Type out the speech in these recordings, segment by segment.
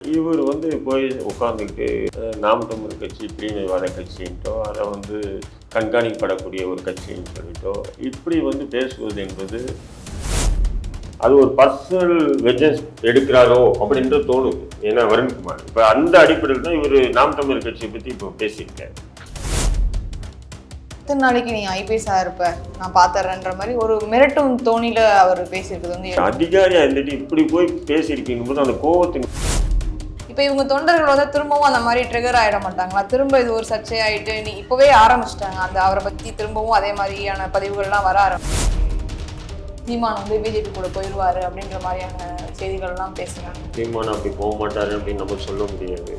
இவர் வந்து போய் உட்காந்துக்கிட்டு நாம் தமிழ் கட்சி பிரிவினைவாத கட்சின்ட்டோ அதை வந்து கண்காணிக்கப்படக்கூடிய ஒரு கட்சின்னு சொல்லிட்டோ இப்படி வந்து பேசுவது என்பது அது ஒரு பர்சனல் வெஜஸ் எடுக்கிறாரோ அப்படின்ட்டு தோணுது. ஏன்னா வருண்குமார் இப்போ அந்த அடிப்படையில் தான் இவர் நாம் தமிழ் கட்சியை பற்றி இப்போ பேசியிருக்காரு. எத்தனை நாளைக்கு நீ ஐபிஎஸ்ஸா இருப்ப நான் பாத்துறேன்ற மாதிரி ஒரு மிரட்டும் தோணில அவர் பேசியிருக்கிறது வந்து அதிகாரியா இருந்துட்டு இப்படி போய் பேசியிருக்கீங்க போது அந்த கோவத்தின் இப்போ இவங்க தொண்டர்கள் வந்து திரும்பவும் அந்த மாதிரி ட்ரிகர் ஆயிட மாட்டாங்களா? திரும்ப இது ஒரு சர்ச்சையாயிட்டு நீ இப்பவே ஆரம்பிச்சிட்டாங்க. அந்த அவரை பத்தி திரும்பவும் அதே மாதிரியான பதிவுகள்லாம் வர ஆரம்பிச்சு சீமான் வந்து பிஜேபி கூட போயிடுவாரு அப்படின்ற மாதிரியான செய்திகள்லாம் பேசுறாங்க. சீமான் அப்படி போக மாட்டாரு அப்படின்னு நம்ம சொல்ல முடியாது.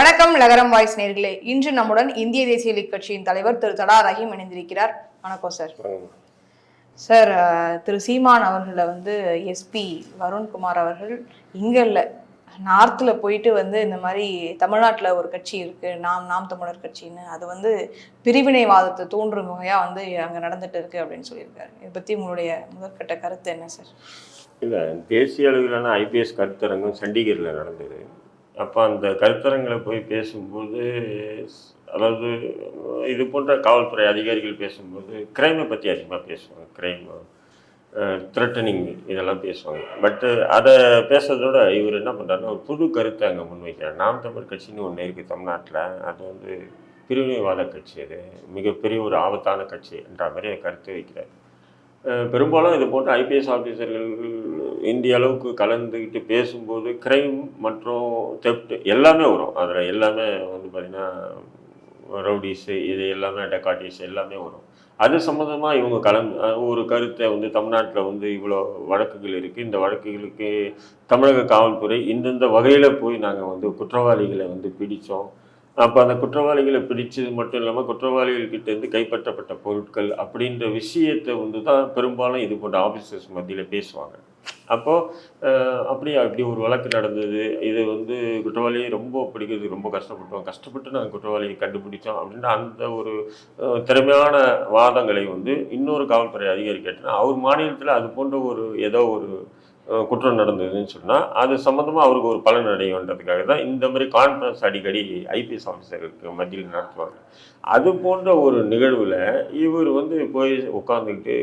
வணக்கம் லகரம் வாய்ஸ் நேர்களே. இன்று நம்முடன் இந்திய தேசிய லீக் கட்சியின் தலைவர் திரு தடா ரஹீம் இணைந்திருக்கிறார். வணக்கம் சார் சார் திரு. சீமான் அவர்களை வந்து எஸ்பி வருண்குமார் அவர்கள் இங்க இல்ல. நார்த்ல போயிட்டு வந்து இந்த மாதிரி தமிழ்நாட்டுல ஒரு கட்சி இருக்கு. நாம் நாம் தமிழர் கட்சின்னு. அது வந்து பிரிவினைவாதத்தை தூண்டும் வகையா வந்து அங்க நடந்துட்டு இருக்கு அப்படின்னு சொல்லியிருக்காரு. இதை பத்தி உங்களுடைய முதற்கட்ட கருத்து என்ன சார் இல்லை தேசிய அளவிலான ஐபிஎஸ் கருத்தரங்கம் சண்டிகரில் நடந்தது. அப்போ அந்த கருத்தரங்களை போய் பேசும்போது அதாவது இது போன்ற காவல்துறை அதிகாரிகள் பேசும்போது கிரைமை பற்றி அதிகமாக பேசுவாங்க. கிரைம் த்ரெட்டனிங் இதெல்லாம் பேசுவாங்க. பட்டு அதை பேசுறதோட இவர் என்ன பண்ணுறாருன்னா ஒரு புது கருத்தை அங்கே முன்வைக்கிறார். நாம் தமிழ் கட்சின்னு ஒன்று இருக்குது தமிழ்நாட்டில். அது வந்து பிரிவினைவாத கட்சி அது. மிகப்பெரிய ஒரு ஆபத்தான கட்சி என்ற மாதிரி கருத்து வைக்கிறார். பெரும்பாலும் இது போன்ற ஐபிஎஸ் ஆஃபீஸர்கள் இந்திய அளவுக்கு கலந்துக்கிட்டு பேசும்போது கிரைம் மற்றும் தெப்ட் எல்லாமே வரும். அதில் எல்லாமே வந்து பார்த்திங்கன்னா ரவுடிஸு இது எல்லாமே டெக்காட்டிஸ் எல்லாமே வரும். அது சம்மந்தமாக இவங்க கலந் ஒரு கருத்தை வந்து தமிழ்நாட்டில் வந்து இவ்வளோ வழக்குகள் இருக்குது இந்த வழக்குகளுக்கு தமிழக காவல்துறை இந்தந்த வகையில் போய் நாங்கள் வந்து குற்றவாளிகளை வந்து பிடித்தோம் அப்போ அந்த குற்றவாளிகளை பிடிச்சது மட்டும் இல்லாமல் குற்றவாளிகள்கிட்டேருந்து கைப்பற்றப்பட்ட பொருட்கள் அப்படின்ற விஷயத்தை வந்து தான் பெரும்பாலும் இது போன்ற ஆஃபீஸர்ஸ் மத்தியில் பேசுவாங்க. அப்போது அப்படியே அப்படி ஒரு வழக்கு நடந்தது இது வந்து குற்றவாளியை ரொம்ப பிடிக்கிறது ரொம்ப கஷ்டப்பட்டோம் கஷ்டப்பட்டு நாங்கள் குற்றவாளியை கண்டுபிடிச்சோம் அப்படின்ற அந்த ஒரு திறமையான வாதங்களை வந்து இன்னொரு காவல்துறை அதிகாரி கேட்டனா அவர் மாநிலத்தில் அது போன்ற ஒரு ஏதோ ஒரு குற்றம் நடந்ததுன்னு சொன்னால் அது சம்மந்தமாக அவருக்கு ஒரு பலன் அடையுன்றதுக்காக தான் இந்த மாதிரி கான்ஃபரன்ஸ் அடிக்கடி ஐபிஎஸ் ஆஃபீஸருக்கு மத்தியில் நடத்துவாங்க. அது போன்ற ஒரு நிகழ்வில் இவர் வந்து போய் உட்காந்துக்கிட்டு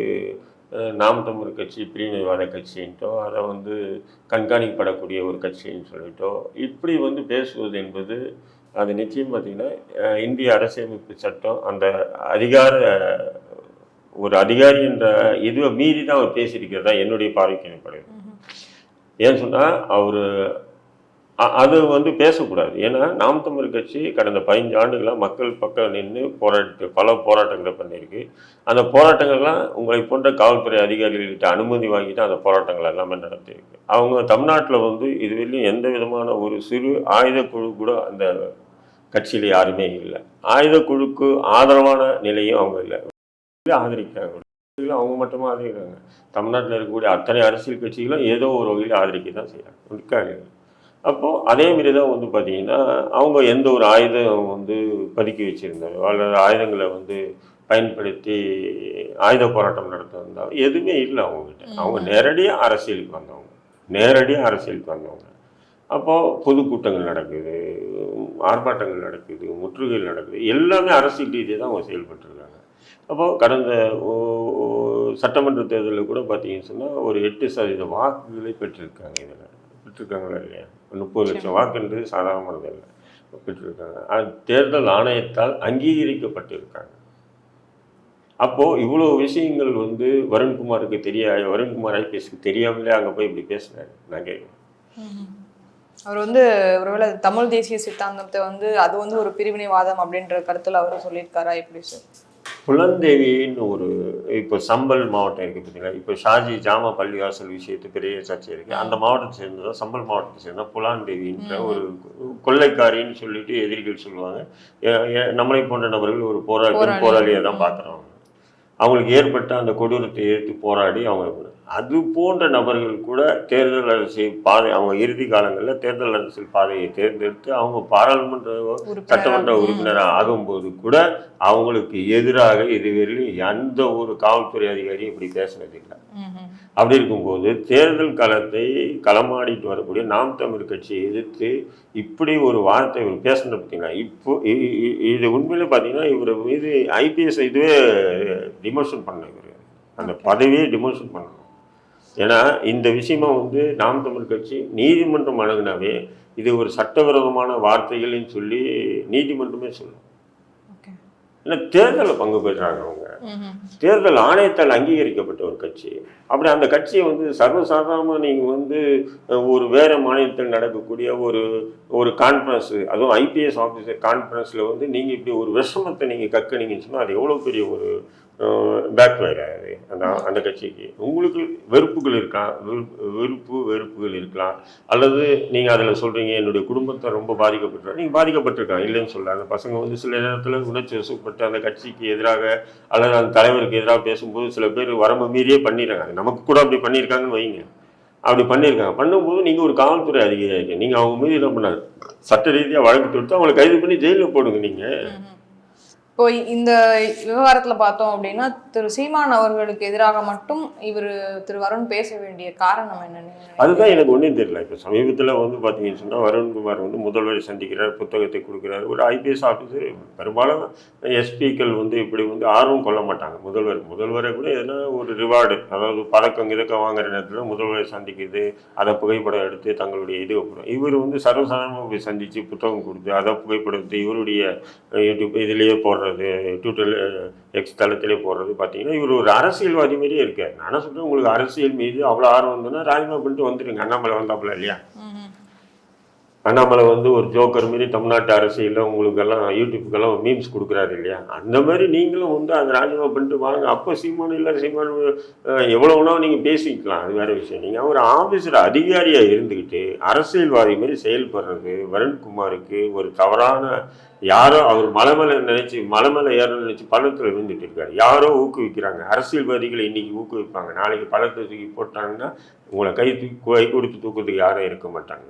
நாம் தமிழ் கட்சி பிரிவினைவாத கட்சின்ட்டோ அதை வந்து கண்காணிக்கப்படக்கூடிய ஒரு கட்சின்னு சொல்லிட்டோ இப்படி வந்து பேசுவது என்பது அது நிச்சயம் பார்த்தீங்கன்னா இந்திய அரசியலமைப்பு சட்டம் அந்த அதிகார ஒரு அதிகாரி என்ற இதுவை மீறி தான் அவர் பேசியிருக்கிறதா என்னுடைய பார்வைக்கு எனப்படுது ஏன்னு சொன்னால் அவர் அது வந்து பேசக்கூடாது. ஏன்னா நாம் தமிழ் கட்சி கடந்த பதினஞ்சு ஆண்டுகளாக மக்கள் பக்கம் நின்று போராட்டு பல போராட்டங்களை பண்ணியிருக்கு. அந்த போராட்டங்கள்லாம் உங்களை போன்ற காவல்துறை அதிகாரிகள்கிட்ட அனுமதி வாங்கிட்டு அந்த போராட்டங்கள் எல்லாமே நடத்தியிருக்கு. அவங்க தமிழ்நாட்டில் வந்து இதுவரையிலும் எந்த விதமான ஒரு சிறு ஆயுத குழு கூட அந்த கட்சியில் யாருமே இல்லை. ஆயுத குழுக்கு ஆதரவான நிலையும் அவங்க இல்லை. ஆதரிக்கிறாங்க. அவங்க மட்டுமா ஆதரிக்கிறாங்க? தமிழ்நாட்டில் இருக்கக்கூடிய அத்தனை அரசியல் கட்சிகளும் ஏதோ ஒரு வகையில் ஆதரிக்க தான் செய்கிறாங்க. இருக்காங்க அப்போது அதே மாரி தான் வந்து பார்த்தீங்கன்னா அவங்க எந்த ஒரு ஆயுதம் வந்து பதுக்கி வச்சுருந்தாரோ அல்லது ஆயுதங்களை வந்து பயன்படுத்தி ஆயுத போராட்டம் நடத்த வந்தாலும் எதுவுமே இல்லை அவங்ககிட்ட. அவங்க நேரடியாக அரசியலுக்கு வந்தவங்க. நேரடியாக அரசியலுக்கு வந்தவங்க. அப்போது பொதுக்கூட்டங்கள் நடக்குது ஆர்ப்பாட்டங்கள் நடக்குது முற்றுகைகள் நடக்குது. எல்லாமே அரசியல் ரீதியாக தான் அவங்க செயல்பட்டுருக்காங்க. அப்போது கடந்த சட்டமன்ற தேர்தலில் கூட பார்த்தீங்கன்னு சொன்னால் ஒரு எட்டு சதவீத வாக்குகளை பெற்றிருக்காங்க இதில். பெற்றிருக்காங்களா இல்லையா முப்பது லட்சம் வாக்குன்றது சாதாரணமானது இல்லை பெற்றிருக்காங்க அது தேர்தல் ஆணையத்தால் அங்கீகரிக்கப்பட்டிருக்காங்க. அப்போது இவ்வளோ விஷயங்கள் வந்து வருண்குமாருக்கு தெரிய வருண்குமார் ஐபிஎஸ்க்கு தெரியாமலே அங்கே போய் இப்படி பேசினாரு நான் கேட்குறேன் அவர் வந்து ஒருவேளை தமிழ் தேசிய சித்தாந்தத்தை வந்து அது வந்து ஒரு பிரிவினைவாதம் அப்படின்ற கருத்துல அவர் சொல்லியிருக்காரா எப்படி சார் புலந்தேவின்னு ஒரு இப்போ சம்பல் மாவட்டம் இருக்குது பார்த்தீங்களா? இப்போ ஷாஜி ஜாமா பள்ளிவாசல் விஷயத்து பெரிய சர்ச்சை இருக்குது அந்த மாவட்டத்தை சேர்ந்ததா சம்பல் மாவட்டத்தை சேர்ந்த புலாந்தேவின்ற ஒரு கொள்ளைக்காரின்னு சொல்லிட்டு எதிரிகள் சொல்லுவாங்க. நம்மளை போன்ற நபர்கள் ஒரு போராளி. போராளியை தான் பார்க்குறோம் அவங்களுக்கு ஏற்பட்ட அந்த கொடூரத்தை எதிர்த்து போராடி அவங்க அது போன்ற நபர்கள் கூட தேர்தல் அரசியல் பாதை அவங்க இறுதி காலங்களில் தேர்தல் அரசியல் பாதையை தேர்ந்தெடுத்து அவங்க பாராளுமன்ற சட்டமன்ற உறுப்பினர் உறுப்பினராக ஆகும்போது கூட அவங்களுக்கு எதிராக இதுவரையிலும் எந்த ஒரு காவல்துறை அதிகாரியும் இப்படி பேசுனது இல்லை. அப்படி இருக்கும்போது தேர்தல் களத்தை களமாடிட்டு வரக்கூடிய நாம் தமிழ் கட்சியை எதிர்த்து இப்படி ஒரு வார்த்தை இவர் பேசுனது பார்த்தீங்கன்னா இப்போ இது உண்மையில பார்த்தீங்கன்னா இவர் மீது ஐபிஎஸ் இதுவே டிமோஷன் பண்ண இவர். அந்த பதவியே டிமோஷன் பண்ணணும் ஏன்னா இந்த விஷயமா வந்து நாம் தமிழ் கட்சி நீதிமன்றம் அணுகுனாவே இது ஒரு சட்டவிரோதமான வார்த்தைகள்னு சொல்லி நீதிமன்றமே சொல்லும். ஏன்னா தேர்தலில் பங்கு பெற்றாங்க அவங்க. தேர்தல் ஆணையத்தால் அங்கீகரிக்கப்பட்ட ஒரு கட்சி. அப்படி அந்த கட்சியை வந்து சர்வசாதாரணமாக நீங்கள் வந்து ஒரு வேறு மாநிலத்தில் நடக்கக்கூடிய ஒரு ஒரு கான்ஃபரன்ஸு அதுவும் ஐபிஎஸ் ஆஃபீஸர் கான்ஃபரன்ஸில் வந்து நீங்கள் இப்படி ஒரு விஷமத்தை நீங்கள் கக்குனீங்கன்னு சொன்னால் அது எவ்வளோ பெரிய ஒரு பேக் ஃபயர் ஆகுது அந்த அந்த கட்சிக்கு. உங்களுக்கு வெறுப்புகள் இருக்கலாம் வெறுப்பு வெறுப்பு வெறுப்புகள் இருக்கலாம் அல்லது நீங்கள் அதில் சொல்கிறீங்க என்னுடைய குடும்பத்தை ரொம்ப பாதிக்கப்பட்டிருக்கா? நீங்கள் பாதிக்கப்பட்டிருக்காங்க இல்லைன்னு சொல்ல அந்த பசங்க வந்து சில நேரத்தில் உணர்ச்சி வசப்பட்டு அந்த கட்சிக்கு எதிராக அல்லது அந்த தலைவருக்கு எதிராக பேசும்போது சில பேர் வரம்பு மீறியே பண்ணிடுறாங்க. நமக்கு கூட அப்படி பண்ணியிருக்காங்கன்னு வைங்க. அப்படி பண்ணியிருக்காங்க. பண்ணும்போது நீங்கள் ஒரு காவல்துறை அதிகாரி இருக்கீங்க. நீங்கள் அவங்க மீது என்ன பண்ணாது சட்ட ரீதியாக வழக்கு தொடுத்து அவங்களை கைது பண்ணி ஜெயிலில் போடுங்க நீங்கள் இப்போ இந்த விவகாரத்தில் பார்த்தோம் அப்படின்னா திரு சீமான் அவர்களுக்கு எதிராக மட்டும் இவர் திரு வருண் பேச வேண்டிய காரணம் என்னன்னு அதுதான் எனக்கு ஒன்றும் தெரியல. இப்போ சமீபத்தில் வந்து பார்த்தீங்கன்னு சொன்னால் வருண்குமார் வந்து முதல்வரை சந்திக்கிறார் புத்தகத்தை கொடுக்குறாரு. ஒரு ஐபிஎஸ் ஆஃபீஸர் பெரும்பாலும் எஸ்பிக்கள் வந்து இப்படி வந்து ஆர்வம் கொள்ள மாட்டாங்க. முதல்வர் முதல்வரை கூட எதனா ஒரு ரிவார்டு அதாவது பதக்கம் இதக்கம் வாங்குற நேரத்தில் முதல்வரை சந்திக்கிறது அதை புகைப்படம் எடுத்து தங்களுடைய இது வைப்போம் இவர் வந்து சர்வசாதாரணமாக போய் சந்தித்து புத்தகம் கொடுத்து அதை புகைப்படத்தை இவருடைய யூடியூப் இதுலேயே போடுறது ட்விட்டர் எக்ஸ் தளத்திலே போடுறது பார்த்தீங்கன்னா இவர் ஒரு அரசியல்வாதி மாதிரியே இருக்கார். நான் சொல்கிறேன் உங்களுக்கு அரசியல் மீது அவ்வளோ ஆர்வம் இருந்ததுன்னா ராஜினாமா பண்ணிட்டு வந்துடுங்க அண்ணாமலை வந்தாப்புல இல்லையா? அண்ணாமலை வந்து ஒரு ஜோக்கர் மாரி தமிழ்நாட்டு அரசியலில் உங்களுக்கெல்லாம் யூடியூப்புக்கெல்லாம் மீம்ஸ் கொடுக்குறாரு இல்லையா? அந்த மாதிரி நீங்களும் வந்து அந்த ராஜினாமா பண்ணிட்டு வாங்க. அப்போ சீமான் இல்லை சீமான் எவ்வளோனா நீங்கள் பேசிக்கலாம். அது வேறு விஷயம். நீங்கள் ஒரு ஆஃபீஸர் அதிகாரியாக இருந்துக்கிட்டு அரசியல்வாதி மாதிரி செயல்படுறது வருண்குமாருக்கு ஒரு தவறான யாரோ அவர் மலை மேலே நினச்சி மலை மேலே ஏறணும்னு நினச்சி பள்ளத்தில் விழுந்துட்டு இருக்காரு. யாரோ ஊக்குவிக்கிறாங்க. அரசியல்வாதிகளை இன்றைக்கி ஊக்குவிப்பாங்க. நாளைக்கு பள்ளத்தை தூக்கி போட்டாங்கன்னா உங்களை கை தூக்கி கை கொடுத்து தூக்கிறதுக்கு யாரும் இருக்க மாட்டாங்க.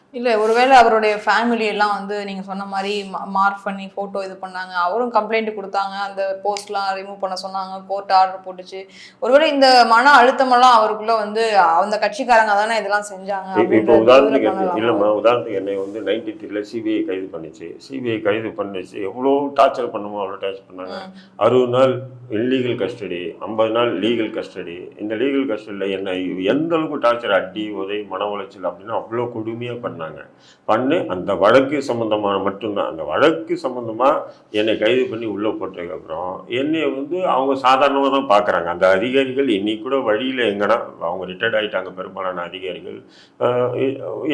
இல்ல ஒருவேளை அவருடைய ஃபேமிலி எல்லாம் வந்து நீங்க சொன்ன மாதிரி மார்க் பண்ணி போட்டோ இது பண்ணாங்க. அவரும் கம்ப்ளைண்ட் கொடுத்தாங்க. அந்த போஸ்ட்லாம் ரிமூவ் பண்ண சொன்னாங்க. கோர்ட் ஆர்டர் போட்டுச்சு. ஒருவேளை இந்த மன அழுத்தமெல்லாம் அவருக்குள்ள வந்து அந்த கட்சிக்காரங்க தானே இதெல்லாம் செஞ்சாங்க இப்போ உதாரணத்துக்கு இல்லைம்மா உதாரணத்துக்கு என்னை வந்து நைன்டி த்ரீல சிபிஐ கைது பண்ணிச்சு. சிபிஐ கைது பண்ணிச்சு. எவ்வளோ டார்ச்சர் பண்ணுமோ அவ்வளோ டார்ச்சர் பண்ணாங்க. அறுபது நாள் இல்லீகல் கஸ்டடி ஐம்பது நாள் லீகல் கஸ்டடி இந்த லீகல் கஸ்டடியில் என்ன எந்த அளவுக்கு டார்ச்சர் அடி உதை மன உளைச்சல் அப்படின்னு அவ்வளோ கொடுமையாக பண்ணாங்க பண்ணு அந்த வழக்கு சம்மந்தமான மட்டும்தான். அந்த வழக்கு சம்மந்தமாக என்னை கைது பண்ணி உள்ளே போட்டதுக்கப்புறம் என்னை வந்து அவங்க சாதாரணமாக தான் பார்க்குறாங்க. அந்த அதிகாரிகள் இன்னைக்கு கூட வழியில் எங்கன்னா அவங்க ரிட்டையர்ட் ஆகிட்டாங்க பெரும்பாலான அதிகாரிகள்.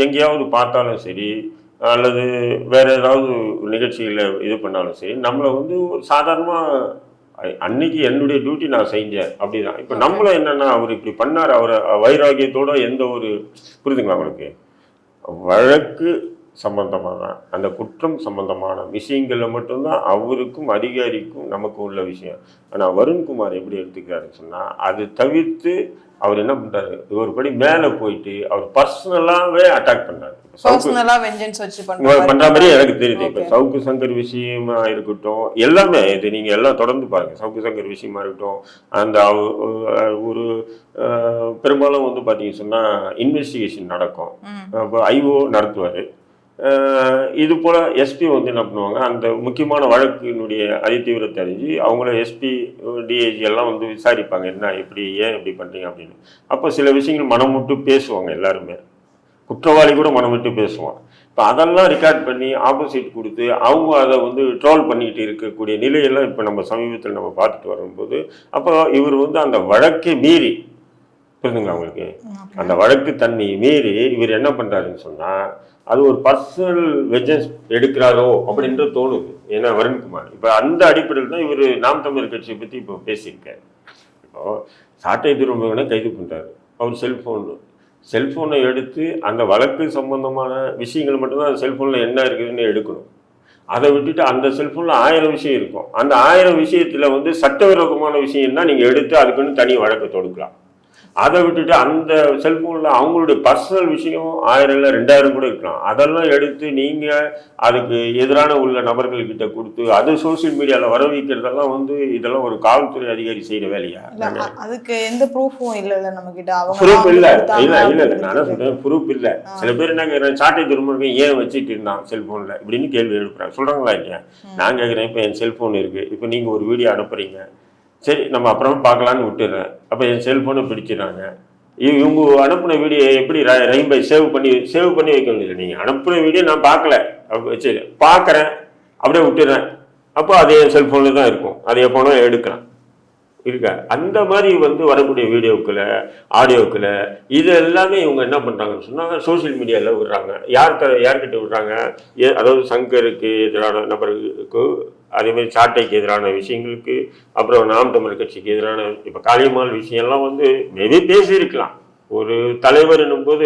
எங்கேயாவது பார்த்தாலும் சரி அல்லது வேறு ஏதாவது நிகழ்ச்சியில் இது பண்ணாலும் சரி நம்மளை வந்து ஒரு சாதாரணமாக அன்னைக்கு என்னுடைய டியூட்டி நான் செஞ்சேன். அப்படிதான். இப்போ நம்மளும் என்னன்னா அவர் இப்படி பண்ணார். அவர் வைராகியத்தோட எந்த ஒரு புரிதுங்களா உங்களுக்கு? வழக்கு சம்பந்தமான தான் அந்த குற்றம் சம்பந்தமான விஷயங்களில் மட்டும்தான் அவருக்கும் அதிகாரிக்கும் நமக்கு உள்ள விஷயம். ஆனால் வருண்குமார் எப்படி எடுத்துக்கிறாருன்னு சொன்னால் அது தவிர்த்து அவர் என்ன பண்ணுறாரு ஒரு படி மேலே போயிட்டு அவர் பர்சனலாகவே அட்டாக் உங்க பண்ற மாதிரி எனக்கு தெரியுது இப்ப. சவுக்கு சங்கர் விஷயமா இருக்கட்டும் எல்லாமே இது நீங்க எல்லாம் தொடர்ந்து பாருங்க. சவுக்கு சங்கர் விஷயமா இருக்கட்டும் அந்த ஒரு பெரும்பாலும் வந்து பாத்தீங்க சொன்னா இன்வெஸ்டிகேஷன் நடக்கும். ஐஓ நடத்துவார். இது போல் எஸ்பி வந்து என்ன பண்ணுவாங்க அந்த முக்கியமான வழக்கினுடைய அதிதீவிரத்தை அறிஞ்சு அவங்கள எஸ்பி டிஏஜி எல்லாம் வந்து விசாரிப்பாங்க என்ன இப்படி ஏன் இப்படி பண்ணுறீங்க அப்படின்னு. அப்போ சில விஷயங்கள் மனம் விட்டு பேசுவாங்க எல்லாருமே. குற்றவாளி கூட மனம் விட்டு பேசுவான். இப்போ அதெல்லாம் ரெக்கார்ட் பண்ணி ஆப்போசிட் கொடுத்து அவங்க அதை வந்து ட்ரோல் பண்ணிக்கிட்டு இருக்கக்கூடிய நிலையெல்லாம் இப்போ நம்ம சமீபத்தில் நம்ம பார்த்துட்டு வரும்போது அப்போ இவர் வந்து அந்த வழக்கை மீறி புரிந்துங்களா உங்களுக்கு? அந்த வழக்கு தன்மையை மீறி இவர் என்ன பண்ணுறாருன்னு சொன்னால் அது ஒரு பர்சனல் வெஜன்ஸ் எடுக்கிறாரோ அப்படின்ற தோணுது. ஏன்னா வருண்குமார் இப்போ அந்த அடிப்படையில் தான் இவர் நாம் தமிழர் கட்சியை பற்றி இப்போ பேசியிருக்காரு. இப்போ சாட்டை திரும்பவனை கைது பண்ணுறாரு அவர் செல்ஃபோன் செல்ஃபோனை எடுத்து அந்த வழக்கு சம்பந்தமான விஷயங்கள் மட்டும்தான் அந்த செல்ஃபோனில் என்ன இருக்குதுன்னு எடுக்கணும். அதை விட்டுட்டு அந்த செல்ஃபோனில் ஆயிரம் விஷயம் இருக்கும். அந்த ஆயிரம் விஷயத்தில் வந்து சட்டவிரோதமான விஷயம்னா நீங்கள் எடுத்து அதுக்குன்னு தனி வழக்கு தொடுக்கலாம். அதை விட்டுட்டு அந்த செல்ஃபோனில் அவங்களுடைய பர்சனல் விஷயம் ஆயிரம் இல்லை ரெண்டாயிரம் கூட இருக்கலாம். அதெல்லாம் எடுத்து நீங்கள் அதுக்கு எதிரான உள்ள நபர்கள்கிட்ட கொடுத்து அது சோஷியல் மீடியாவில் வர வைக்கிறதெல்லாம் வந்து இதெல்லாம் ஒரு காவல்துறை அதிகாரி செய்கிற வேலையா? அதுக்கு எந்த ப்ரூஃபும் இல்ல இல்ல நம்ம கிட்ட ப்ரூஃப் இல்ல. இல்ல இல்ல இல்ல. நான் சொல்றேன் ப்ரூஃப் இல்ல. சில பேர் என்ன கேக்குறாங்க சாட்டை திரும்ப ஏன் வச்சுட்டு இருந்தான் செல்போன்ல? இப்படின்னு கேள்வி எழுப்புறாங்க. சொல்றாங்களா இல்லையா? நான் கேக்குறேன் இப்போ என் செல்போன் இருக்கு. இப்போ நீங்க ஒரு வீடியோ அனுப்புறீங்க. சரி நம்ம அப்புறமா பார்க்கலான்னு விட்டுடுறேன். அப்போ என் செல்ஃபோனை பிடிச்சிடுறாங்க. இவங்க அனுப்பின வீடியோ எப்படி ரைம் பை சேவ் பண்ணி சேவ் பண்ணி வைக்க முடியல நீங்கள் அனுப்பின வீடியோ நான் பார்க்கல. சரி பார்க்குறேன். அப்படியே விட்டுறேன் அப்போ அது என் செல்ஃபோனில் தான் இருக்கும். அதை எப்போனோ எடுக்கலாம் இருக்கா? அந்த மாதிரி வந்து வரக்கூடிய வீடியோக்களை ஆடியோக்களை இது எல்லாமே இவங்க என்ன பண்ணுறாங்கன்னு சொன்னால் சோஷியல் மீடியாவில் விடுறாங்க. யார்கிட்ட யார்கிட்ட விடுறாங்க? ஏ- அதாவது சங்கருக்கு எதிரான நபருக்கு அதே மாதிரி சாட்டைக்கு எதிரான விஷயங்களுக்கு அப்புறம் நாம் தமிழ் கட்சிக்கு எதிரான இப்போ காளியம்மாள் விஷயம்லாம் வந்து மேபி பேசியிருக்கலாம். ஒரு தலைவர் போது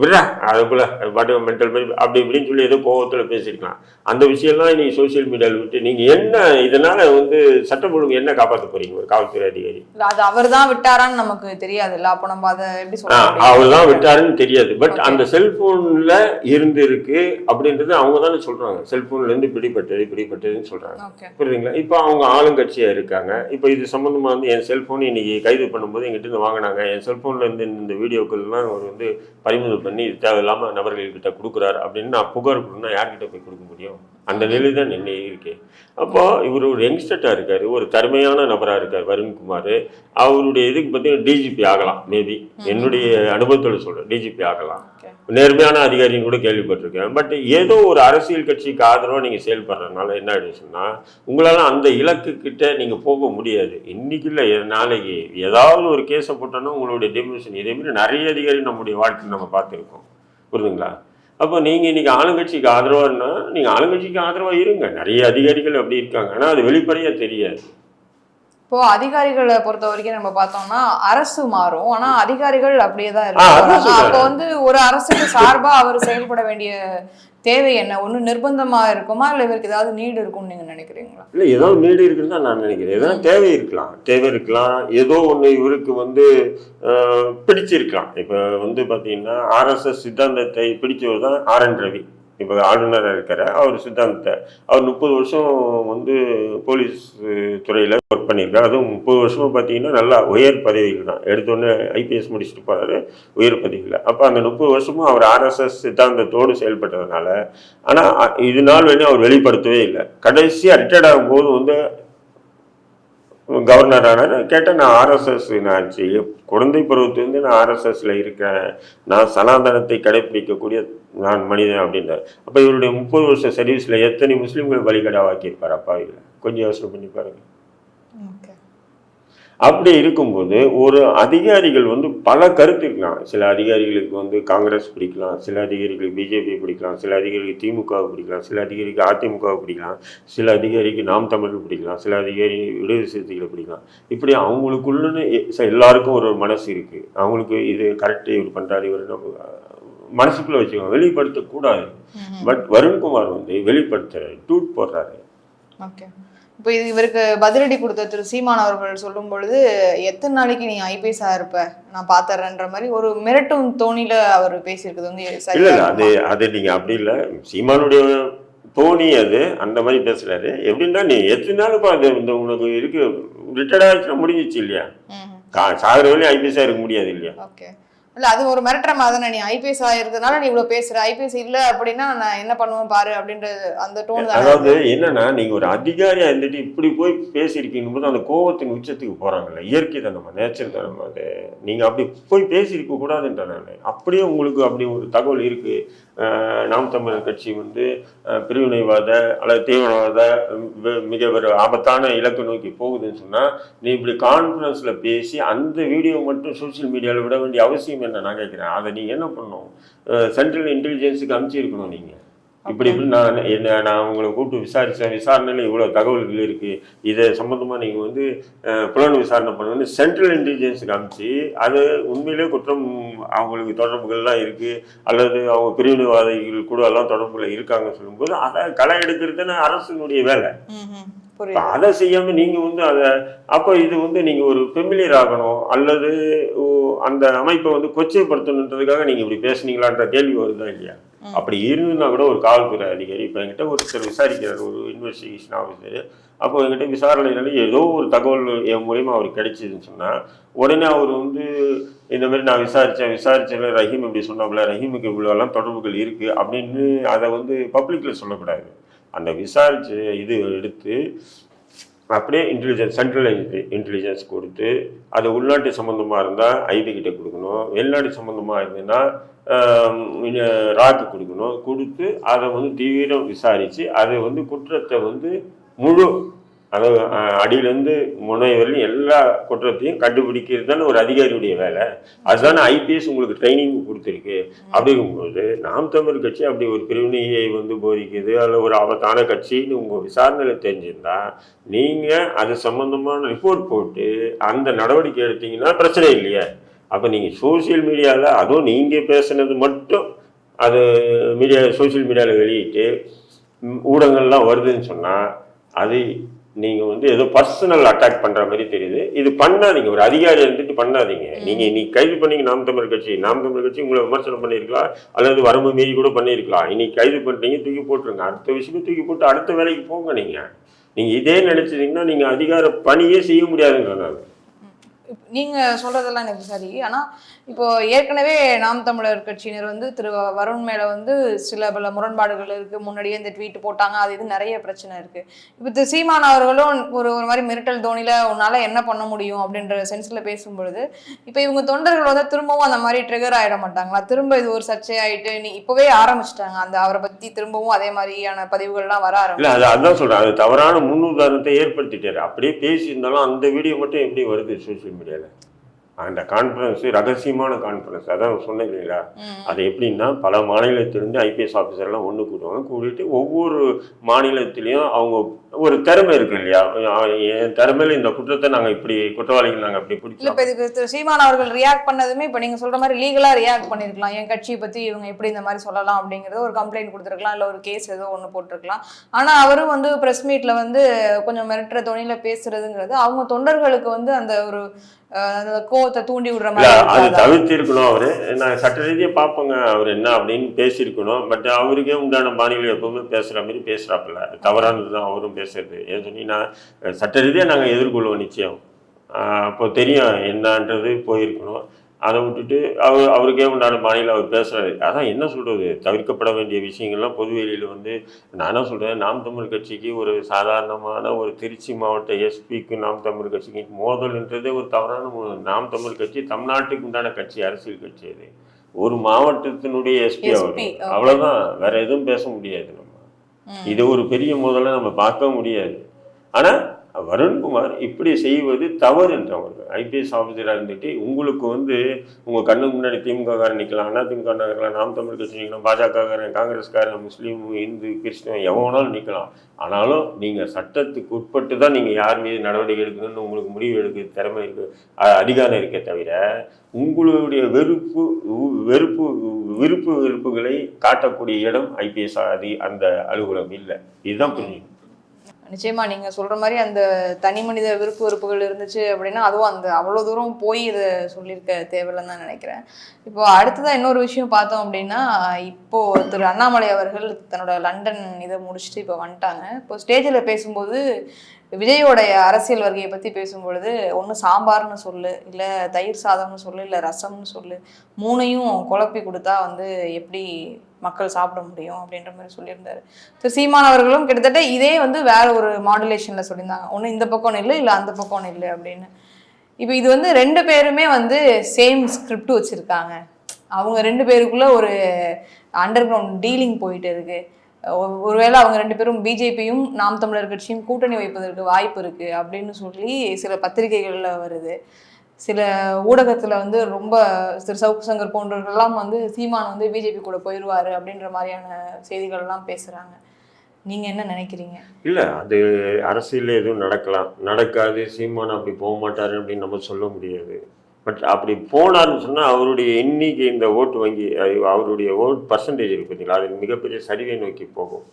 விடுறா அதுக்குள்ள அது பாட்டு மென்டல் அப்படி இப்படின்னு சொல்லி ஏதோ கோவத்தில் பேசியிருக்கலாம். அந்த விஷயம்லாம் நீ சோஷியல் மீடியாவில் விட்டு நீங்கள் என்ன இதனால வந்து சட்டம் ஒழுங்கு என்ன காப்பாற்ற போறீங்க? ஒரு காவல்துறை அதிகாரி. இல்ல, அது அவர் தான் விட்டாரான்னு நமக்கு தெரியாதுல்ல. அப்ப நம்ம அதை எப்படி? அவர் தான் விட்டாருன்னு தெரியாது. பட் அந்த செல்போன்ல இருந்து இருக்கு அப்படின்றது அவங்க தானே சொல்றாங்க. செல்போன்ல இருந்து பிடிபட்டது பிடிபட்டதுன்னு சொல்றாங்க. ஓகே புரியுதுங்களா? இப்போ அவங்க ஆளுங்கட்சியா இருக்காங்க. இப்போ இது சம்பந்தமா வந்து என் செல்போன் இன்னைக்கு கைது பண்ணும்போது எங்கிட்ட இருந்து வாங்கினாங்க. என் செல்போன்ல இருந்து இந்த வீடியோக்கள்லாம் அவர் வந்து பறிமுதல் பண்ணி இது தேவையில்லாமல் நபர்கள்கிட்ட கொடுக்குறாரு அப்படின்னு நான் புகார் கொடுனா யார்கிட்ட போய் கொடுக்க முடியும்? அந்த நிலை தான் நின்று இருக்கு அப்போ இவர் ஒரு யங்ஸ்டர்ட்டாக இருக்கார் ஒரு திறமையான நபராக இருக்கார் வருண்குமார். அவருடைய இதுக்கு பார்த்தீங்கன்னா டிஜிபி ஆகலாம் மேபி என்னுடைய அனுபவத்தோட சொல்கிறேன் டிஜிபி ஆகலாம். நேர்மையான அதிகாரின்னு கூட கேள்விப்பட்டிருக்கேன். பட் ஏதோ ஒரு அரசியல் கட்சிக்கு ஆதரவாக நீங்கள் செயல்படுறதுனால என்ன ஆயிடுச்சுன்னா உங்களால் அந்த இலக்கு கிட்டே நீங்கள் போக முடியாது. இன்னைக்கு இல்லை நாளைக்கு ஏதாவது ஒரு கேஸை போட்டோன்னா உங்களுடைய டெமிஷன் இதேமாரி நிறைய அதிகாரி நம்முடைய வாழ்க்கையில் நம்ம பார்த்துருக்கோம். புரியுதுங்களா? அப்போ நீங்கள் இன்றைக்கி ஆளுங்கட்சிக்கு ஆதரவான்னா நீங்கள் ஆளுங்கட்சிக்கு ஆதரவாக இருங்க. நிறைய அதிகாரிகள் அப்படி இருக்காங்க. ஆனால் அது வெளிப்படையாக தெரியாது. இப்போ அதிகாரிகளை பொறுத்த வரைக்கும் நம்ம பார்த்தோம்னா அரசு மாறும். ஆனா அதிகாரிகள் அப்படியே தான் இருக்காங்க. சொல்றேன். அப்போ வந்து ஒரு அரசுக்கு சார்பா அவர் செயல்பட வேண்டிய தேவை என்ன? ஒண்ணு நிர்பந்தமா இருக்குமா? இல்ல இவருக்கு ஏதாவது நீடு இருக்கும்னு நீங்க நினைக்கிறீங்களா? இல்லை ஏதோ நீடு இருக்குன்னு தான் நான் நினைக்கிறேன். ஏதாவது தேவை இருக்கலாம். தேவை இருக்கலாம். ஏதோ ஒன்று இவருக்கு வந்து பிடிச்சிருக்கலாம். இப்போ வந்து பார்த்தீங்கன்னா ஆர்எஸ்எஸ் சித்தாந்தத்தை பிடிச்சவர் தான் ஆர் என் ரவி. இப்போ ஆளுநராக இருக்கிற அவர் சித்தாந்தத்தை. அவர் முப்பது வருஷம் வந்து போலீஸ் துறையில் பண்ணியிருக்காரு. அதுவும் முப்பது வருஷமாக பார்த்தீங்கன்னா நல்லா உயர் பதவிகள் தான். எடுத்தோடனே ஐபிஎஸ் முடிச்சுட்டு போகிறாரு உயர் பதவியில். அப்போ அந்த முப்பது வருஷமும் அவர் ஆர்எஸ்எஸ் சித்தாந்தத்தோடு செயல்பட்டதுனால ஆனால் இது நாள் வரையும் அவர் வெளிப்படுத்தவே இல்லை. கடைசியாக ரிட்டையர்ட் ஆகும்போது வந்து கவர்னர் ஆனார். கேட்டேன் நான் ஆர்எஸ்எஸ் நான் சி- குழந்தை பருவத்துலேருந்து நான் ஆர்எஸ்எஸில் இருக்கேன். நான் சனாதனத்தை கடைப்பிடிக்கக்கூடிய நான் மனிதன் அப்படின்னார். அப்போ இவருடைய முப்பது வருஷம் சர்வீஸில் எத்தனை முஸ்லீம்கள் பலிகடாவாக்கியிருப்பார் அப்பாவில் கொஞ்சம் யோசனை பண்ணி பாருங்கள் அப்படி இருக்கும்போது ஒரு அதிகாரிகள் வந்து பல கருத்து இருக்கலாம். சில அதிகாரிகளுக்கு வந்து காங்கிரஸ் பிடிக்கலாம் சில அதிகாரிகளுக்கு பிஜேபி பிடிக்கலாம் சில அதிகாரிகளுக்கு திமுகவை பிடிக்கலாம் சில அதிகாரிக்கு அதிமுகவை பிடிக்கலாம் சில அதிகாரிக்கு நாம் தமிழ் பிடிக்கலாம் சில அதிகாரி விடுதலை சிறுத்தைகளை பிடிக்கலாம். இப்படி அவங்களுக்குள்ளன்னு எல்லாருக்கும் ஒரு மனசு இருக்கு. அவங்களுக்கு இது கரெக்டு இவர் பண்றாரு இவர் மனசுக்குள்ள வச்சுக்கோங்க வெளிப்படுத்தக்கூடாது. பட் வருண்குமார் வந்து வெளிப்படுத்துறாரு டூட் போடுறாரு. ஓகே இப்போ இது இவருக்கு பதிலடி கொடுத்த திரு சீமான் அவர்கள் சொல்லும் பொழுது எத்தனை நாளைக்கு நீ ஐபிஎஸ்ஆ இருப்ப? நான் பாத்துறேன்ற மாதிரி ஒரு மிரட்டும் தோணில அவர் பேசியிருக்கிறது வந்து இல்ல அது? அது நீங்க அப்படி இல்ல. சீமானுடைய தோணி அது அந்த மாதிரி பேசுறாரு. எப்படின்னா நீ எத்தனை நாள் அது இந்த உனக்கு இருக்கு? ரிட்டையர்ட் ஆச்சுன்னா முடிஞ்சிச்சு இல்லையா? சாகிற வரையும் ஐபிஎஸ்ஸாக இருக்க முடியாது இல்லையா? ஓகே. இல்ல அது ஒரு மிரட்டுற மாதிரி தானே நீ ஐபிஎஸ் ஆயிருந்தனால நீ இவ்வளவு பேசுற? ஐபிஎஸ் இல்ல அப்படின்னா நான் என்ன பண்ணுவேன் பாரு அப்படின்றது அந்த டோன் அதாவது என்னன்னா நீங்க ஒரு அதிகாரியா இருந்துட்டு இப்படி போய் பேசியிருக்கீங்க போது அந்த கோவத்தின் உச்சத்துக்கு போறாங்கல்ல இயற்கை தான் நம்ம நேச்சர் தான் நம்ம அது. நீங்க அப்படி போய் பேசியிருக்க கூடாதுன்ற நான். அப்படியே உங்களுக்கு அப்படி ஒரு தகவல் இருக்கு. நாம் தமிழர் கட்சி வந்து பிரிவினைவாத அல்லது தீவிரவாத மிக ஒரு ஆபத்தான இலக்கு நோக்கி போகுதுன்னு சொன்னால் நீ இப்படி கான்ஃபரன்ஸில் பேசி அந்த வீடியோ மட்டும் சோஷியல் மீடியாவில் விட வேண்டிய அவசியம் என்ன? நான் கேட்குறேன் அதை நீங்கள் என்ன பண்ணணும்? சென்ட்ரல் இன்டெலிஜென்ஸுக்கு அனுப்பிச்சிருக்கணும் நீங்கள் இப்படி இப்படி நான் என்ன நான் உங்களை கூப்பிட்டு விசாரித்தேன் விசாரணையில் இவ்வளோ தகவல்கள் இருக்குது இதை சம்மந்தமாக நீங்கள் வந்து புலன் விசாரணை பண்ணணும்னு சென்ட்ரல் இன்டெலிஜென்ஸுக்கு அனுப்பிச்சு அது உண்மையிலே குற்றம் அவங்களுக்கு தொடர்புகள்லாம் இருக்குது அல்லது அவங்க பிரிவினைவாதிகள் கூட எல்லாம் தொடர்புல இருக்காங்கன்னு சொல்லும்போது அதை களை எடுக்கிறதுன்னு அரசினுடைய வேலை. அதை செய்யாம நீங்க வந்து அதை அப்போ இது வந்து நீங்க ஒரு ஃபெமிலியர் ஆகணும். அல்லது அந்த அமைப்பை வந்து கொச்சைப்படுத்தணுன்றதுக்காக நீங்க இப்படி பேசுனீங்களான்ற கேள்வி வருதா இல்லையா? அப்படி இருந்துன்னா கூட ஒரு காவல்துறை அதிகாரி இப்போ என்கிட்ட ஒருத்தர் விசாரிக்கிறார் ஒரு இன்வெஸ்டிகேஷன் ஆஃபீஸர் அப்போ என்கிட்ட விசாரணைனால ஏதோ ஒரு தகவல் என் மூலயமா அவருக்கு கிடைச்சிதுன்னு சொன்னால் உடனே அவர் வந்து இந்த மாதிரி நான் விசாரித்தேன் விசாரித்தேன் ரஹீம் இப்படி சொன்னாப்புல ரஹீமுக்கு இவ்வளோலாம் தொடர்புகள் இருக்குது அப்படின்னு அதை வந்து பப்ளிக்கில் சொல்லக்கூடாது. அந்த விசாரிச்சு இது எடுத்து அப்படியே இன்டெலிஜென்ஸ் சென்ட்ரல் இன்டெலிஜென்ஸ் கொடுத்து அது உள்நாட்டு சம்மந்தமாக இருந்தால் ஐபி கிட்டே கொடுக்கணும். வெளிநாட்டு சம்மந்தமாக இருந்ததுன்னா ராக்கு கொடுக்கணும். கொடுத்து அதை வந்து தீவிரம் விசாரித்து அதை வந்து குற்றத்தை வந்து முழு அதாவது அடியிலேருந்து முனை வரலையும் எல்லா குற்றத்தையும் கண்டுபிடிக்கிறது தானே ஒரு அதிகாரியுடைய வேலை. அதுதானே ஐபிஎஸ் உங்களுக்கு ட்ரைனிங் கொடுத்துருக்கு. அப்படிங்கும்போது நாம் தமிழ் கட்சி அப்படி ஒரு பிரிவினையை வந்து போதிக்குது அல்ல ஒரு ஆபத்தான கட்சின்னு உங்கள் விசாரணையில் தெரிஞ்சிருந்தா நீங்கள் அது சம்மந்தமான ரிப்போர்ட் போட்டு அந்த நடவடிக்கை எடுத்தீங்கன்னா பிரச்சனை இல்லையே. அப்போ நீங்கள் சோஷியல் மீடியாவில் அதுவும் நீங்கள் பேசுனது மட்டும் அது மீடியா சோஷியல் மீடியாவில் வெளியிட்டு ஊடகங்கள்லாம் வருதுன்னு சொன்னால் அது நீங்கள் வந்து ஏதோ பர்சனல் அட்டாக் பண்ணுற மாதிரி தெரியுது. இது பண்ணாதீங்க ஒரு அதிகாரி இருந்துட்டு பண்ணாதீங்க. நீங்கள் இன்னைக்கு கைது பண்ணீங்க நாம் தமிழ் கட்சி. நாம் தமிழ் கட்சி உங்களை விமர்சனம் பண்ணியிருக்கலாம். அல்லது வரம்பு மீறி கூட பண்ணியிருக்கலாம். இன்னைக்கு கைது பண்ணிட்டீங்க தூக்கி போட்டுருங்க. அடுத்த விஷயமே தூக்கி போட்டு அடுத்த வேலைக்கு போங்க நீங்கள் நீங்கள் இதே நினச்சிங்கன்னா நீங்கள் அதிகார பணியே செய்ய முடியாதுங்க நான் இப்ப நீங்க சொல்றதெல்லாம் எனக்கு சரி. ஆனா இப்போ ஏற்கனவே நாம் தமிழர் கட்சியினர் வந்து திரு வருண் மேல வந்து சில பல முரண்பாடுகள் இருக்கு. முன்னாடியே இந்த ட்வீட் போட்டாங்க. அது இது நிறைய பிரச்சனை இருக்கு. இப்போ திரு சீமான் அவர்களும் ஒரு ஒரு மாதிரி மிரட்டல் தோணில உன்னால என்ன பண்ண முடியும் அப்படின்ற சென்ஸ்ல பேசும்பொழுது இப்போ இவங்க தொண்டர்கள் வந்து திரும்பவும் அந்த மாதிரி ட்ரிகர் ஆயிட மாட்டாங்களா? திரும்ப இது ஒரு சர்ச்சையாயிட்டு நீ இப்பவே ஆரம்பிச்சிட்டாங்க. அந்த அவரை பத்தி திரும்பவும் அதே மாதிரியான பதிவுகள்லாம் வர ஆரம்பிச்சு இல்லை அது அதான் சொல்கிறேன் அது தவறான முன்னுதாரணத்தை ஏற்படுத்திட்டாரு. அப்படியே பேசியிருந்தாலும் அந்த வீடியோ மட்டும் எப்படி வருது சோஷியல் மீடியாவில் அந்த கான்ஃபரன்ஸ் ரகசியமான கான்ஃபரன்ஸ் அதான் சொன்னேன் இல்லைங்களா. அது எப்படின்னா பல மாநிலத்திலிருந்து ஐபிஎஸ் ஆஃபீஸர்லாம் ஒன்று கூட்டுவாங்க. கூட்டிட்டு ஒவ்வொரு மாநிலத்திலையும் அவங்க ஒரு திறமை இருக்கு இல்லையா? என் திறமையில இந்த குற்றத்தை நாங்கள் இப்படி குற்றவாளிகள் நாங்கள் இப்படி இல்ல பிடிச்சோம் இப்ப இதுக்கு சீமான் அவர்கள் ரியாக்ட் பண்ணதுமே இப்ப நீங்க சொல்ற மாதிரி லீகலா ரியாக்ட் பண்ணிருக்கலாம். என் கட்சியை பத்தி இவங்க எப்படி இந்த மாதிரி சொல்லலாம் அப்படிங்கறது ஒரு கம்ப்ளைண்ட் கொடுத்துருக்கலாம். இல்ல ஒரு கேஸ் ஏதோ ஒண்ணு போட்டிருக்கலாம். ஆனா அவரும் வந்து பிரஸ் மீட்ல வந்து கொஞ்சம் மிரட்டுற துணியில பேசுறதுங்கிறது அவங்க தொண்டர்களுக்கு வந்து அந்த ஒரு கோவத்தை தூண்டி விடுற மாதிரி அது? தவிர்த்து இருக்கணும் அவரு. நான் சட்ட ரீதியாக பார்ப்போங்க அவர் என்ன அப்படின்னு பேசியிருக்கணும். பட் அவருக்கே உண்டான பாணியில் எப்பவுமே பேசுற மாதிரி பேசுறாப்புல. அது தவறானது தான் அவரும் பேசுறது ஏன் சொன்னீங்கன்னா சட்ட ரீதியாக நாங்கள் எதிர்கொள்வோம் நிச்சயம். அப்போ தெரியும் என்னன்றது போயிருக்கணும். அதை விட்டுட்டு அவர் அவருக்கே உண்டான பாணியில் அவர் பேசுறாரு. அதான் என்ன சொல்றது? தவிர்க்கப்பட வேண்டிய விஷயங்கள்லாம் பொதுவெளியில் வந்து நான் என்ன சொல்றேன்? நாம் தமிழ் கட்சிக்கு ஒரு சாதாரணமான ஒரு திருச்சி மாவட்ட எஸ்பிக்கு நாம் தமிழ் கட்சிக்கு மோதல்ன்றதே ஒரு தவறான. நாம் தமிழ் கட்சி தமிழ்நாட்டுக்கு உண்டான கட்சி அரசியல் கட்சி அது. ஒரு மாவட்டத்தினுடைய எஸ்பி அவர். அவ்வளவுதான். வேற எதுவும் பேச முடியாது நம்ம. இது ஒரு பெரிய முதல்ல நம்ம பார்க்க முடியாது. ஆனா வருண்குமார் இப்படி செய்வது தவறு என்றவர் ஐபிஎஸ் ஆஃபீஸராக இருந்துட்டு உங்களுக்கு வந்து உங்கள் கண்ணுக்கு முன்னாடி திமுககாரன் நிற்கலாம் அண்ணா திமுக இருக்கலாம் நாம் தமிழ் கட்சி நிற்கலாம் பாஜகக்காரன் காங்கிரஸ்காரன் முஸ்லீம் இந்து கிறிஸ்தவன் எவனாலும் நிற்கலாம் ஆனாலும் நீங்கள் சட்டத்துக்கு உட்பட்டு தான் நீங்கள் யார் மீது நடவடிக்கை எடுக்கணும்னு உங்களுக்கு முடிவு எடுக்க திறமை இருக்கு அதிகாரம் இருக்கே தவிர உங்களுடைய வெறுப்பு வெறுப்பு விருப்பு வெறுப்புகளை காட்டக்கூடிய இடம் ஐபிஎஸ் அதி அந்த அலுவலகம் இல்லை. இதுதான் புரிஞ்சுக்கணும். நிச்சயமா நீங்க சொல்ற மாதிரி அந்த தனி மனித விருப்பு வெறுப்புகள் இருந்துச்சு அப்படின்னா அதுவும் அந்த அவ்வளவு தூரம் போய் இதை சொல்லியிருக்க தேவையில்லைன்னு தான் நினைக்கிறேன். இப்போ அடுத்ததான் இன்னொரு விஷயம் பார்த்தோம் அப்படின்னா இப்போ திரு அண்ணாமலை அவர்கள் தன்னோட லண்டன் இதை முடிச்சுட்டு இப்போ வந்துட்டாங்க. இப்போ ஸ்டேஜில் பேசும்போது விஜயோடைய அரசியல் வருகையை பற்றி பேசும்பொழுது ஒன்று சாம்பார்னு சொல்லு இல்லை தயிர் சாதம்னு சொல்லு இல்லை ரசம்னு சொல்லு மூணையும் குழப்பி கொடுத்தா வந்து எப்படி மக்கள் சாப்பிட முடியும்? அப்படின்ற மாதிரி சொல்லியிருந்தாரு. திரு சீமான் அவர்களும் கிட்டத்தட்ட இதே வந்து வேற ஒரு மாடுலேஷன்ல சொல்லியிருந்தாங்க. ஒன்று இந்த பக்கம் இல்லை இல்லை அந்த பக்கம் இல்லை அப்படின்னு. இப்போ இது வந்து ரெண்டு பேருமே வந்து சேம் ஸ்கிரிப்ட் வச்சிருக்காங்க. அவங்க ரெண்டு பேருக்குள்ள ஒரு அண்டர் கிரவுண்ட் டீலிங் போயிட்டு இருக்கு. ஒருவேளை அவங்க ரெண்டு பேரும் பிஜேபியும் நாம் தமிழர் கட்சியும் கூட்டணி வைப்பதற்கு வாய்ப்பு இருக்கு அப்படின்னு சொல்லி சில பத்திரிகைகள்ல வருது. சில ஊடகத்துல வந்து ரொம்ப திரு சவுக்கு சங்கர் போன்றவர்கள்லாம் வந்து சீமான் வந்து பிஜேபி கூட போயிடுவாரு அப்படின்ற மாதிரியான செய்திகள் எல்லாம் பேசுறாங்க. நீங்க என்ன நினைக்கிறீங்க? இல்லை அது அரசியலில் எதுவும் நடக்கலாம். நடக்காது சீமான் அப்படி போக மாட்டாரு அப்படின்னு நம்ம சொல்ல முடியாது. பட் அப்படி போனார்னு சொன்னால் அவருடைய எண்ணிக்கை இந்த ஓட்டு வங்கி அது அவருடைய ஓட் பர்சன்டேஜ் இருக்கு பார்த்தீங்களா அது மிகப்பெரிய சரிவை நோக்கி போகும்.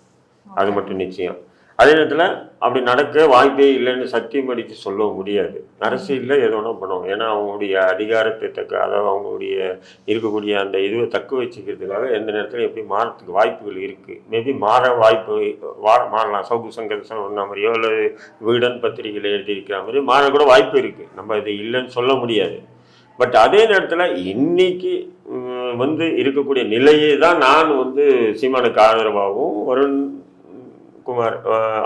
அது மட்டும் நிச்சயம். அதே நேரத்தில் அப்படி நடக்க வாய்ப்பே இல்லைன்னு சத்தியம் அடித்து சொல்ல முடியாது. அரசியலில் எது வேணால் பண்ணுவோம் ஏன்னா அவங்களுடைய அதிகாரத்தை தக்க அதாவது அவங்களுடைய இருக்கக்கூடிய அந்த இதுவை தக்க வச்சுக்கிறதுக்காக எந்த நேரத்தில் எப்படி மாறத்துக்கு வாய்ப்புகள் இருக்குது மேபி மாற வாய்ப்பு வா மாறலாம். சவுக்கு சங்கர் சொன்ன மாதிரியோ இல்லை வீடன் பத்திரிகையில் எழுதியிருக்கிற மாதிரி மாற கூட வாய்ப்பு இருக்குது நம்ம இது இல்லைன்னு சொல்ல முடியாது. பட் அதே நேரத்தில் இன்னைக்கு வந்து இருக்கக்கூடிய நிலையை தான் நான் வந்து சீமானுக்கு ஆதரவாகவும் வருண் குமார்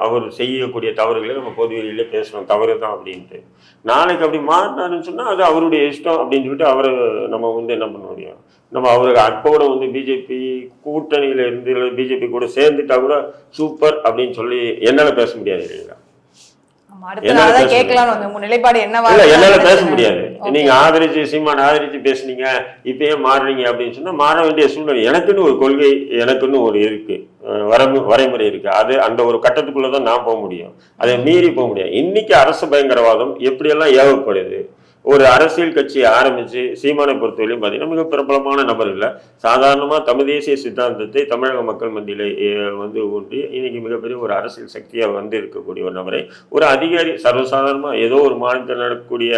அவர் செய்யக்கூடிய தவறுகளை நம்ம பொது வெளியிலே பேசணும். தவறு தான் அப்படின்ட்டு. நாளைக்கு அப்படி மாறினாருன்னு சொன்னால் அது அவருடைய இஷ்டம் அப்படின்னு சொல்லிட்டு அவரை நம்ம வந்து என்ன பண்ண முடியும்? நம்ம அவருக்கு அப்போட வந்து பிஜேபி கூட்டணியில் இருந்து பிஜேபி கூட சேர்ந்துட்டா கூட சூப்பர் அப்படின்னு சொல்லி என்னால் பேச முடியாது இல்லைங்களா? என்னால பேச. முடியாது. நீங்க ஆதரிச்சு சீமான் ஆதரிச்சு பேசுனீங்க இப்ப ஏன் மாறுறீங்க அப்படின்னு சொன்னா மாற வேண்டிய சூழ்நிலை. எனக்குன்னு ஒரு கொள்கை எனக்குன்னு ஒரு இருக்கு. அஹ் வரமு வரைமுறை இருக்கு. அது அந்த ஒரு கட்டத்துக்குள்ளதான் நான் போக முடியும். அதை மீறி போக முடியாது. இன்னைக்கு அரசு பயங்கரவாதம் எப்படியெல்லாம் ஏவப்படுது? ஒரு அரசியல் கட்சியை ஆரம்பித்து சீமானை பொறுத்தவரையும் பார்த்தீங்கன்னா மிக பிரபலமான நபர் இல்லை. சாதாரணமாக தமிழ் தேசிய சித்தாந்தத்தை தமிழக மக்கள் மத்தியில் வந்து ஊன்றி இன்னைக்கு மிகப்பெரிய ஒரு அரசியல் சக்தியாக வந்து இருக்கக்கூடிய ஒரு நபரை ஒரு அதிகாரி சர்வசாதாரணமாக ஏதோ ஒரு மாநிலத்தில் நடக்கக்கூடிய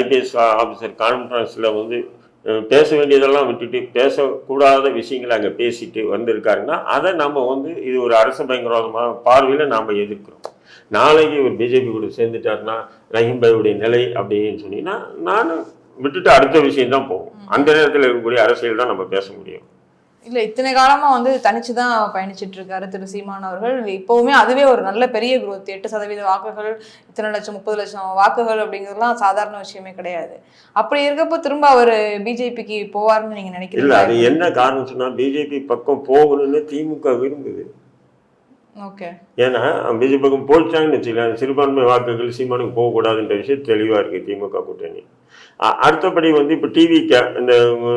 ஐபிஎஸ் ஆஃபீஸர் கான்ஃபரன்ஸில் வந்து பேச வேண்டியதெல்லாம் விட்டுட்டு பேசக்கூடாத விஷயங்களை அங்கே பேசிட்டு வந்திருக்காருன்னா அதை நம்ம வந்து இது ஒரு அரசு பயங்கரவாதமாக பார்வையில் நாம் எதிர்க்கிறோம். நாளைக்கு ஒரு பிஜேபி கூட சேர்ந்துட்டாருன்னா ரஹீம் பாயுடைய நிலை அப்படின்னு சொன்னீங்கன்னா நான் விட்டுட்டு அடுத்த விஷயம் தான் போகும் அந்த நேரத்தில் இருக்கக்கூடிய அரசியல் தான் நம்ம பேச முடியும். இல்ல இத்தனை காலமா வந்து தனிச்சு தான் பயணிச்சிட்டு இருக்காரு திரு சீமான் அவர்கள். இப்பவுமே அதுவே ஒரு நல்ல பெரிய growth எட்டு சதவீத வாக்குகள் இத்தனை லட்சம் முப்பது லட்சம் வாக்குகள் அப்படிங்கிறதுலாம் சாதாரண விஷயமே கிடையாது. அப்படி இருக்கப்போ திரும்ப அவர் பிஜேபிக்கு போவார்னு நீங்க இல்லை நினைக்கிறீங்களா அது என்ன காரணம் சொன்னால் பிஜேபி பக்கம் போகணும்னு திமுக விரும்புது. ஏன்னா பிஜேபி பக்கம் போச்சாங்கன்னு வச்சுக்கலாம் சிறுபான்மை வாக்குகள் சீமானுக்கு போகக்கூடாதுன்ற விஷயம் தெளிவாக இருக்குது திமுக கூட்டணி. அடுத்தபடி வந்து இப்போ டிவிக்கு இந்த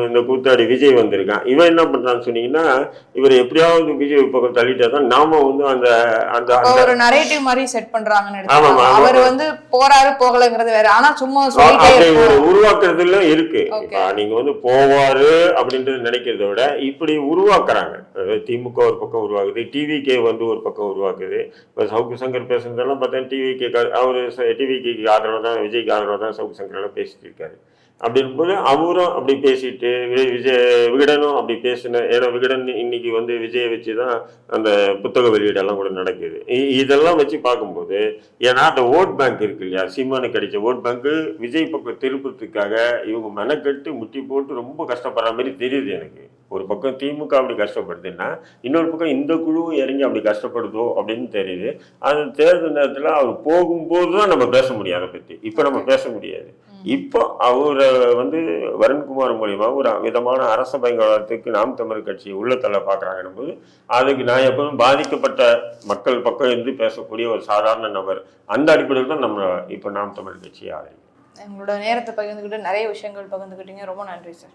இந்த கூத்தாடி விஜய் வந்திருக்கான். இவன் என்ன பண்ணுறான்னு சொன்னீங்கன்னா இவர் எப்படியாவது பிஜேபி பக்கம் தள்ளிட்டா தான் நாம வந்து அந்த அந்த ஒரு நரேட்டிவ் மாதிரி செட் ஆமாம். அவர் வந்து போறாரு போகலைங்கிறது வேற. ஆனா சும்மா அப்படி ஒரு. உருவாக்குறதுல இருக்கு. இப்ப நீங்க வந்து போவாரு அப்படின்றது நினைக்கிறத விட இப்படி உருவாக்குறாங்க. திமுக ஒரு பக்கம் உருவாக்குது டிவிகே வந்து ஒரு பக்கம் உருவாக்குது. இப்ப சவுக்கு சங்கர் பேசுனதெல்லாம் பார்த்தா டிவிகே அவரு டிவிகேக்கு ஆதரவு தான் விஜய்க்கு ஆதரவு தான் சவுக்கு சங்கர் எல்லாம் பேசிட்டு இருக்காரு. அப்படின்போது அவரும் அப்படி பேசிட்டு விஜய் விகடனும் அப்படி பேசின ஏன்னா விகடன் இன்னைக்கு வந்து விஜயை வச்சு தான் அந்த புத்தக வெளியீடெல்லாம் கூட நடக்குது. இதெல்லாம் வச்சு பார்க்கும்போது ஏன்னா அந்த ஓட் பேங்க் இருக்கு இல்லையா? சீமானுக்கு கிடைச்ச ஓட் பேங்க் விஜய் பக்கம் திருப்பத்துக்காக இவங்க மெனக்கட்டு முட்டி போட்டு ரொம்ப கஷ்டப்படுற மாதிரி தெரியுது எனக்கு. ஒரு பக்கம் திமுக அப்படி கஷ்டப்படுதுன்னா இன்னொரு பக்கம் இந்த குழுவும் இறங்கி அப்படி கஷ்டப்படுதோ அப்படின்னு தெரியுது. அந்த தேர்தல் நேரத்தில் அவர் போகும்போது தான் நம்ம பேச முடியும் அதை பற்றி இப்போ நம்ம பேச முடியாது. இப்போ அவரை வந்து வருண்குமார் மூலியமா ஒரு விதமான அரச பயங்கரத்துக்கு நாம் தமிழர் கட்சி உள்ளத்தள்ள பார்க்குறாங்கன்னும் போது அதுக்கு நான் எப்பவும் பாதிக்கப்பட்ட மக்கள் பக்கம் இருந்து பேசக்கூடிய ஒரு சாதாரண நபர். அந்த அடிப்படையில் தான் நம்ம இப்போ நாம் தமிழர் கட்சியை ஆதரிக்கிறோம். எங்களோட நேரத்தை பகிர்ந்துக்கிட்டு நிறைய விஷயங்கள் பகிர்ந்துக்கிட்டீங்க. ரொம்ப நன்றி சார்.